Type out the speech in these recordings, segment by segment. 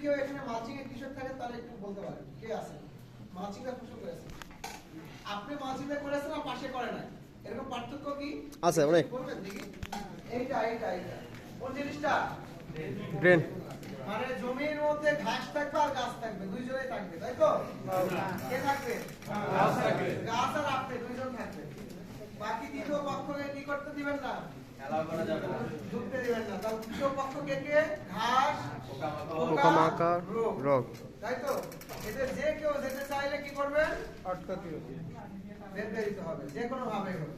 কেউ এখানে মালচিং এর কৃষক থাকে তাহলে একটু বলতে পারেন কে আছে? মালচিং এর ফসল করেছে আপনি মালচিং এর করেছেন আর পাশে করে না এরকম পার্থক্য কি? আছে অনেক। বলবেন দেখি। এইটা এইটা এইটা। কোন জিনিসটা? গ্রেন মানে জমির মধ্যে ঘাস থাকবে আর গাছ থাকবে দুইজনেই থাকবে তাই তো? কে থাকবে। গাছ আর আপনি দুইজন থাকবে। বাকি দ্বিতীয় পক্ষকে কি করতে দিবেন না? পোকামাকড়, রোগ। তাই তো? যে কেউ যেতে চাইলে কি করবেন? বের করে দিতে হবে যে কোনো ভাবে হোক।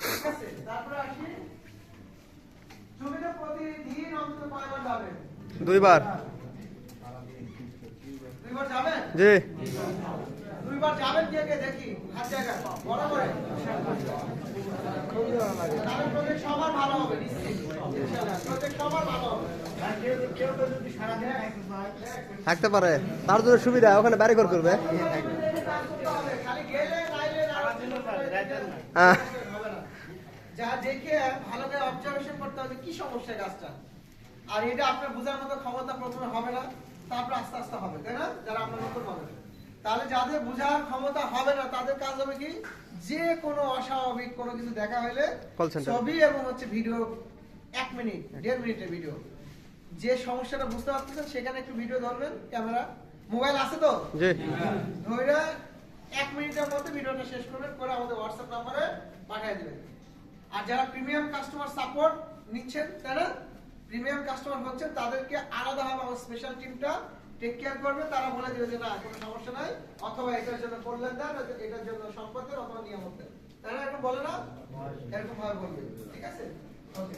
ঠিক আছে তারপরে আসি। জমিতে প্রতিদিন অন্তত কয়বার যাবেন? দুইবার। দুইবার যাবেন? জি। দুইবার যাবেন কে কে দেখি হাত জায়গা বড় করে সবার ভালো হবে সবার ভালো হবে। থাকতে পারে। তার জন্য সুবিধা ওখানে বাড়ি ঘর করবে না। যা দেখে ভালো করে অবজারভেশন করতে হবে কি সমস্যা গাছটা আর এটা আপনার বোঝার মতো ক্ষমতা প্রথমে হবে না তারপর আস্তে আস্তে হবে তাই না? যারা আপনার তাহলে যাদের বোঝার ক্ষমতা হবে না তাদের কাজ হবে কি? যে কোনো অস্বাভাবিক কোনো কিছু দেখা হলে ছবি এবং হচ্ছে ভিডিও এক মিনিট দেড় মিনিটের ভিডিও যে সমস্যাটা বুঝতে পারতেছেন সেখানে একটু ভিডিও ধরবেন ক্যামেরা। মোবাইল আছে তো? জি। ধইরা এক মিনিটের মধ্যে ভিডিওটা শেষ করবেন করে আমাদের হোয়াটসঅ্যাপ নাম্বারে পাঠিয়ে দেবেন। আর যারা প্রিমিয়াম কাস্টমার সাপোর্ট নিচ্ছেন তারা প্রিমিয়াম কাস্টমার হচ্ছেন তাদেরকে আলাদাভাবে আমার স্পেশাল টিমটা টেক কেয়ার করবে তারা বলে দিবে যে না কোনো সমস্যা নাই অথবা এটার জন্য করলেন দেন এটার জন্য সম্পদ দেন অথবা নিয়ামত দেন। তারা এরকম বলে না? এরকম ভাবে বলবে। ঠিক আছে? ওকে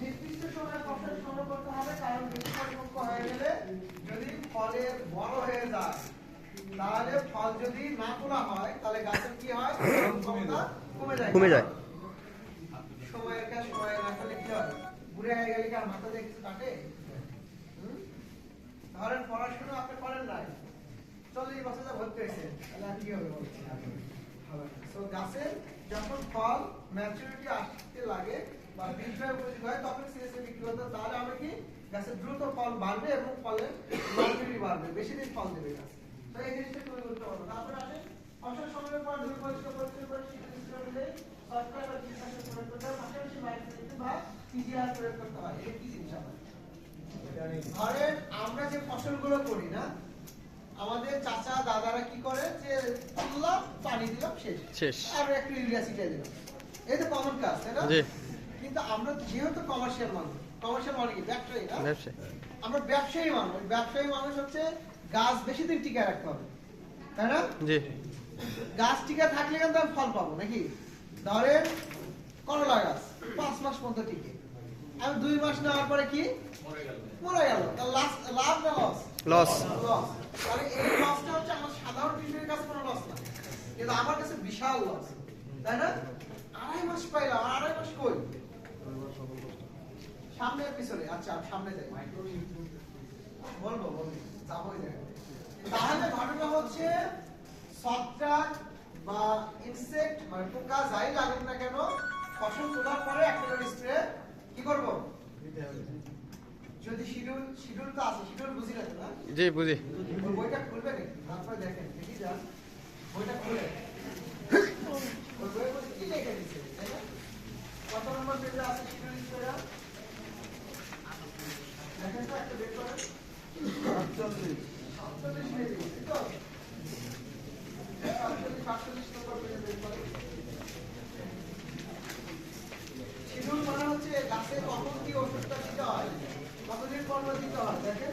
নির্দিষ্ট সময়ে ফসল সংগ্রহ করতে হবে কারণ বেশি পরিপক্ক হয়ে গেলে যদি ফলের বড় হয়ে যায় তাহলে ফল যদি না তোলা হয় তাহলে গাছের কি হয়? ক্ষমতা কমে যায়। কমে যায়। সময়ের কাজ সময়ে না করলে কি হয় বুড়ে হয়ে গেলে কি আর মাথা দিয়ে কিছু কাটে? ধরেন পড়াশোনা আপনি করেন নাই চল্লিশ বছরে ভর্তি হয়েছে তাহলে আর কি হবে? হবে না। গাছের যখন ফল ম্যাচুরিটি আসতে লাগে বা বীজ হয়ে উপযোগী হয়, তখন সিএসএ বিক্রি হতে। তাহলে আমরা কি গাছের দ্রুত ফল বাড়বে এবং ফলের লংজিভিটি বাড়বে বেশি দিন ফল দেবে গাছ তো এই জিনিসটা তৈরি করতে পারব তারপরে আসে ফসল সময়ের পর দুই পরিষ্কার পরিষ্কার করে শীতের মিশ্রণ মিলে শর্করা বা কীটনাশক প্রয়োগ করতে হয় পাশাপাশি মাইক্রোনিউট্রিয়েন্ট বা পিজিআর প্রয়োগ করতে হয় এটা কি জিনিস আবার ধরেন আমরা ফসলগুলো করি না। আমাদের চাচা দাদারা কি করে যে তুললাম পানি দিলাম শেষ। শেষ। আর একটু ইউরিয়া ছিটিয়ে দিলাম। এই তো কমন কাজ তাই না? কিন্তু আমরা যেহেতু কমার্শিয়াল মানুষ কমার্শিয়াল মানে কি? ব্যবসায়ী না? আমরা ব্যবসায়ী মানুষ। ব্যবসায়ী মানুষ হচ্ছে গাছ বেশি দিন টিকে রাখতে হবে। তাই না? জি। গাছ টিকে থাকলে কিন্তু আমি ফল পাবো নাকি? ধরেন করলা গাছ পাঁচ মাস টিকে। আমি দুই মাস নেওয়ার পরে কি? মরে গেল। লাভ না লস লস তাহলে এই লসটা হচ্ছে আমার সাধারণ কৃষকের কাছে কোনো লস না। কিন্তু আমার কাছে বিশাল লস তাই না? আড়াই মাস পাইলাম। আড়াই মাস কই? সামনে পিছনে আচ্ছা সামনে যাই। বলব বলব। যাবোই তাহলে ঘটনা হচ্ছে, ছত্রাক বা ইনসেক্ট মানে পোকা যাই লাগুক না কেন, ফসল তোলার পরে একটা স্প্রে কি করব যদি শিডিউল শিডিউল তো আছে শিডিউল বুঝি না তো না জি বুঝি। বইটা খুলবে তারপরে দেখেন দেখি যান বইটা খুলে। ওই বইয়ের মধ্যে কি লেখা দিচ্ছে কত নম্বর পেজে আছে শিডিউল দেখেন তো একটা বের করেন। সাতচল্লিশ। পেজে, সাতচল্লিশ, সাতচল্লিশ নম্বর পেজে বের করেন। শিডিউল মানে হচ্ছে গাছে কখন কি ওষুধটা দিতে হয় কতদিন পর পর দিতে হয় দেখেন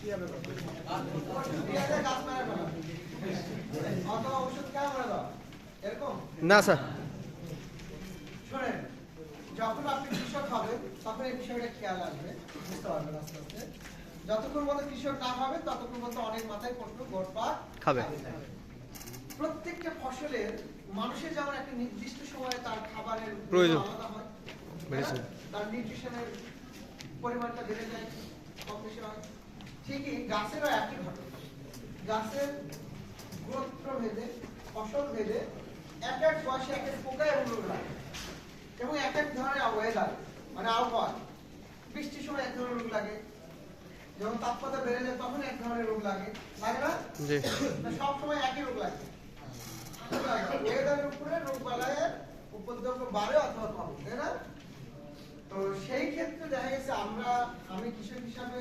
কমানো যাবে, 47 টাকা পেজে। 47 টাকা পেজে দেখ- দেখা একটু, just দেখেন। মরিচ, টমেটো, ক্যাপসিকাম, ঢেঁড়সের spray schedule। Spray schedule কি? পেঁয়াজে গাছ মারা ফেলা। অথবা ওষুধ কেন মারা দাও? এরকম না স্যার শোনেন যখন আপনি কৃষক হবেন তখন এই বিষয়টা খেয়াল আসবে বুঝতে পারবেন আস্তে আস্তে যতক্ষণ পর্যন্ত কৃষক না হবে ততক্ষণ পর্যন্ত অনেক মাথায় প্রশ্ন গোটপাট খাবে। প্রত্যেকটা ফসলের মানুষের যেমন একটা নির্দিষ্ট সময়ে তার খাবারের প্রয়োজন। হয়। তার নিউট্রিশনের পরিমাণটা বেড়ে যায় কম বেশি হয় ঠিকই গাছেরও একই ঘটনা। গাছের গোত্র ভেদে ফসল ভেদে এক এক বয়সে এক এক পোকা এবং রোগ লাগে। এবং এক এক ধরনের ওয়েদার মানে আবহাওয়া বৃষ্টির সময় এক ধরনের রোগ লাগে যখন তাপমাত্রা বেড়ে যায় তখন এক ধরনের রোগ লাগে লাগে না? সব সময় একই রোগ লাগে। ওয়েদারের উপরে রোগ বালায়ের উপদ্রব বাড়ে অথবা কমে তাই না? তো সেই ক্ষেত্রে দেখা গেছে আমরা আমি কৃষক হিসাবে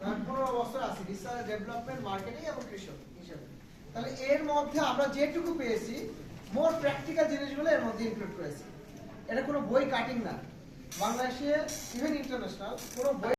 পনেরো বছর আছে ডেভেলপমেন্ট মার্কেটিং এবং কৃষক হিসেবে। তাহলে এর মধ্যে আমরা যেটুকু পেয়েছি মোর প্র্যাকটিক্যাল জিনিসগুলো এর মধ্যে ইনক্লুড করেছি। এটা কোনো বই কাটিং না। বাংলাদেশে ইভেন ইন্টারন্যাশনাল কোনো বই